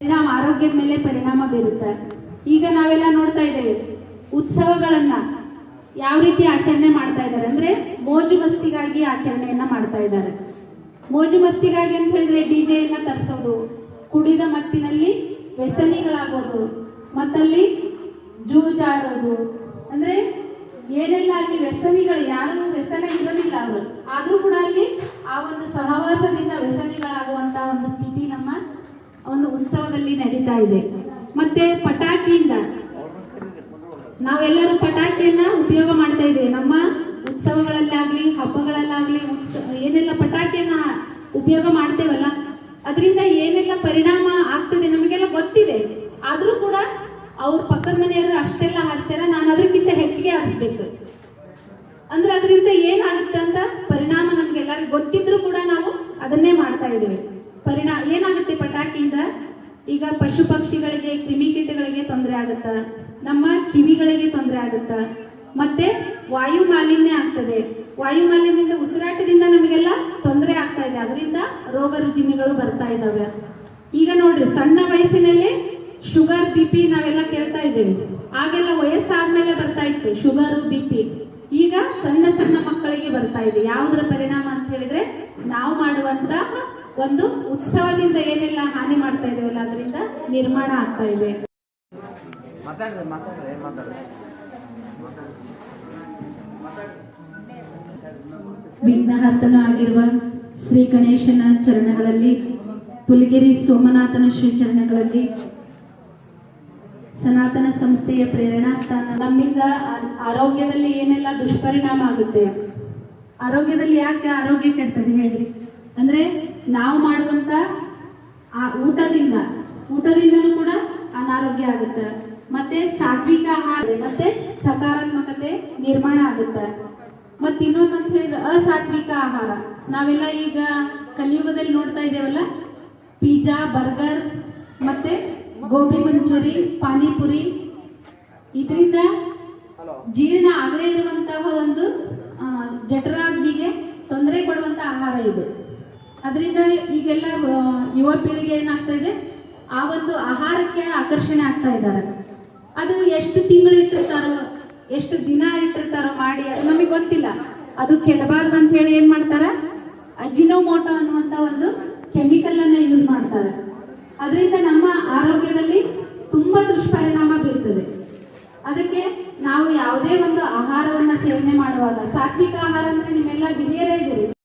ಪರಿಣಾಮ, ಆರೋಗ್ಯದ ಮೇಲೆ ಪರಿಣಾಮ ಬೀರುತ್ತೆ. ಈಗ ನಾವೆಲ್ಲ ನೋಡ್ತಾ ಇದ್ದೇವೆ, ಉತ್ಸವಗಳನ್ನ ಯಾವ ರೀತಿ ಆಚರಣೆ ಮಾಡ್ತಾ ಇದ್ದಾರೆ? ಅಂದ್ರೆ ಮೋಜು ಮಸ್ತಿಗಾಗಿ ಆಚರಣೆಯನ್ನ ಮಾಡ್ತಾ ಇದ್ದಾರೆ. ಮೋಜು ಮಸ್ತಿಗಾಗಿ ಅಂತ ಹೇಳಿದ್ರೆ ಡಿಜೆಯನ್ನ ತರಿಸೋದು, ಕುಡಿದ ಮತ್ತಿನಲ್ಲಿ ವ್ಯಸನಿಗಳಾಗೋದು, ಮತ್ತಲ್ಲಿ ಜೂಜಾಡೋದು. ಅಂದ್ರೆ ಏನೆಲ್ಲ ಅಲ್ಲಿ ವ್ಯಸನಿಗಳು, ಯಾರು ವ್ಯಸನ ಇರೋದಿಲ್ಲ ಅವರು, ಆದ್ರೂ ಕೂಡ ಅಲ್ಲಿ ಆ ಒಂದು ಸಹವಾಸದಿಂದ ವ್ಯಸನಿಗಳಾಗುವಂತ ಒಂದು ಸ್ಥಿತಿ ನಮ್ಮ ಒಂದು ಉತ್ಸವದಲ್ಲಿ ನಡೀತಾ ಇದೆ. ಮತ್ತೆ ಪಟಾಕಿಯಿಂದ ನಾವೆಲ್ಲರೂ ಪಟಾಕಿಯನ್ನ ಉಪಯೋಗ ಮಾಡ್ತಾ ಇದ್ದೇವೆ. ನಮ್ಮ ಉತ್ಸವಗಳಲ್ಲಾಗ್ಲಿ, ಹಬ್ಬಗಳಲ್ಲಾಗ್ಲಿ ಏನೆಲ್ಲ ಪಟಾಕಿಯನ್ನ ಉಪಯೋಗ ಮಾಡ್ತೇವಲ್ಲ, ಅದರಿಂದ ಏನೆಲ್ಲ ಪರಿಣಾಮ ಆಗ್ತದೆ ನಮಗೆಲ್ಲ ಗೊತ್ತಿದೆ. ಆದ್ರೂ ಕೂಡ ಅವ್ರ ಪಕ್ಕದ ಮನೆಯವರು ಅಷ್ಟೆಲ್ಲ ಹಾರಿಸ್ಯಾರ ನಾನು ಅದಕ್ಕಿಂತ ಹೆಚ್ಚಿಗೆ ಹಾರಿಸ್ಬೇಕು ಅಂದ್ರೆ ಅದರಿಂದ ಏನಾಗುತ್ತೆ ಅಂತ ಪರಿಣಾಮ ನಮ್ಗೆಲ್ಲರಿಗೂ ಗೊತ್ತಿದ್ರು ಕೂಡ ನಾವು ಅದನ್ನೇ ಮಾಡ್ತಾ ಇದ್ದೇವೆ. ಪರಿಣಾಮ ಏನಾಗುತ್ತೆ ಪಟಾಕಿಯಿಂದ? ಈಗ ಪಶು ಪಕ್ಷಿಗಳಿಗೆ ಕ್ರಿಮಿಕೀಟಗಳಿಗೆ ತೊಂದರೆ ಆಗುತ್ತ? ನಮ್ಮ ಕಿವಿಗಳಿಗೆ ತೊಂದರೆ ಆಗುತ್ತ? ಮತ್ತೆ ವಾಯು ಮಾಲಿನ್ಯ ಆಗ್ತದೆ. ವಾಯು ಮಾಲಿನ್ಯದಿಂದ, ಉಸಿರಾಟದಿಂದ ನಮಗೆಲ್ಲ ತೊಂದರೆ ಆಗ್ತಾ ಇದೆ. ಅದರಿಂದ ರೋಗ ರುಜಿನಿಗಳು ಬರ್ತಾ ಇದ್ದಾವೆ. ಈಗ ನೋಡ್ರಿ, ಸಣ್ಣ ವಯಸ್ಸಿನಲ್ಲೇ ಶುಗರ್, ಬಿ ಪಿ ನಾವೆಲ್ಲ ಕೇಳ್ತಾ ಇದ್ದೇವೆ. ಆಗೆಲ್ಲ ವಯಸ್ಸಾದ್ಮೇಲೆ ಬರ್ತಾ ಇತ್ತು. Sugar, B P. ಈಗ ಸಣ್ಣ ಸಣ್ಣ ಮಕ್ಕಳಿಗೆ ಬರ್ತಾ ಇದೆ. ಯಾವುದರ ಪರಿಣಾಮ ಅಂತ ಹೇಳಿದ್ರೆ, ನಾವು ಮಾಡುವಂತ ಒಂದು ಉತ್ಸವದಿಂದ ಏನೆಲ್ಲ ಹಾನಿ ಮಾಡ್ತಾ ಇದ್ದೇವಲ್ಲ ಅದರಿಂದ ನಿರ್ಮಾಣ ಆಗ್ತಾ ಇದೆ. ವಿಘ್ನಹರ್ತನ ಆಗಿರುವ ಶ್ರೀ ಗಣೇಶನ ಚರಣಗಳಲ್ಲಿ ಪುಲಿಗೆರಿ ಸೋಮನಾಥನ ಶ್ರೀ ಚರಣಗಳಲ್ಲಿ ಸನಾತನ ಸಂಸ್ಥೆಯ ಪ್ರೇರಣಾ ಸ್ಥಾನ. ನಮ್ಮಿಂದ ಆರೋಗ್ಯದಲ್ಲಿ ಏನೆಲ್ಲ ದುಷ್ಪರಿಣಾಮ ಆಗುತ್ತೆ? ಆರೋಗ್ಯದಲ್ಲಿ ಯಾಕೆ ಆರೋಗ್ಯ ಕೆಡ್ತದೆ ಹೇಳ್ರಿ. ಅಂದ್ರೆ ನಾವು ಮಾಡುವಂತ ಆ ಊಟದಿಂದ, ಊಟದಿಂದಲೂ ಕೂಡ ಅನಾರೋಗ್ಯ ಆಗುತ್ತೆ. ಮತ್ತೆ ಸಾತ್ವಿಕ ಆಹಾರ, ಮತ್ತೆ ಸಕಾರಾತ್ಮಕತೆ ನಿರ್ಮಾಣ ಆಗುತ್ತೆ. ಮತ್ತೆ ಇನ್ನೊಂದು ಅಂತ ಹೇಳಿದ್ರೆ ಅಸಾತ್ವಿಕ ಆಹಾರ. ನಾವೆಲ್ಲ ಈಗ ಕಲಿಯುಗದಲ್ಲಿ ನೋಡ್ತಾ ಇದ್ದೇವಲ್ಲ? ಪಿಜ್ಜಾ, ಬರ್ಗರ್, ಮತ್ತೆ ಗೋಬಿ ಮಂಚೂರಿ, ಪಾನಿಪುರಿ. ಇದರಿಂದ ಜೀರ್ಣ ಆಗದೇ ಇರುವಂತಹ ಒಂದು ಜಠರಾಗ್ನಿಗೆ ತೊಂದರೆ ಕೊಡುವಂತ ಆಹಾರ ಇದು. ಅದರಿಂದ ಈಗೆಲ್ಲ ಯುವ ಪೀಳಿಗೆ ಏನಾಗ್ತಾ ಇದೆ? ಆ ಒಂದು ಆಹಾರಕ್ಕೆ ಆಕರ್ಷಣೆ ಆಗ್ತಾ ಇದ್ದಾರೆ. ಅದು ಎಷ್ಟು ತಿಂಗಳು ಇಟ್ಟಿರ್ತಾರೋ, ಎಷ್ಟು ದಿನ ಇಟ್ಟಿರ್ತಾರೋ ಮಾಡಿ, ಅದು ನಮಗೆ ಗೊತ್ತಿಲ್ಲ. ಅದು ಕೆಡಬಾರ್ದು ಅಂತ ಹೇಳಿ ಏನ್ ಮಾಡ್ತಾರ? ಅಜಿನೋಮೋಟೋ ಅನ್ನುವಂತ ಒಂದು ಕೆಮಿಕಲ್ ಅನ್ನ ಯೂಸ್ ಮಾಡ್ತಾರೆ. ಅದರಿಂದ ನಮ್ಮ ಆರೋಗ್ಯದಲ್ಲಿ ತುಂಬಾ ದುಷ್ಪರಿಣಾಮ ಬೀರ್ತದೆ. ಅದಕ್ಕೆ ನಾವು ಯಾವುದೇ ಒಂದು ಆಹಾರವನ್ನ ಸೇವನೆ ಮಾಡುವಾಗ, ಸಾತ್ವಿಕ ಆಹಾರ ಅಂದ್ರೆ ನಿಮ್ಮೆಲ್ಲ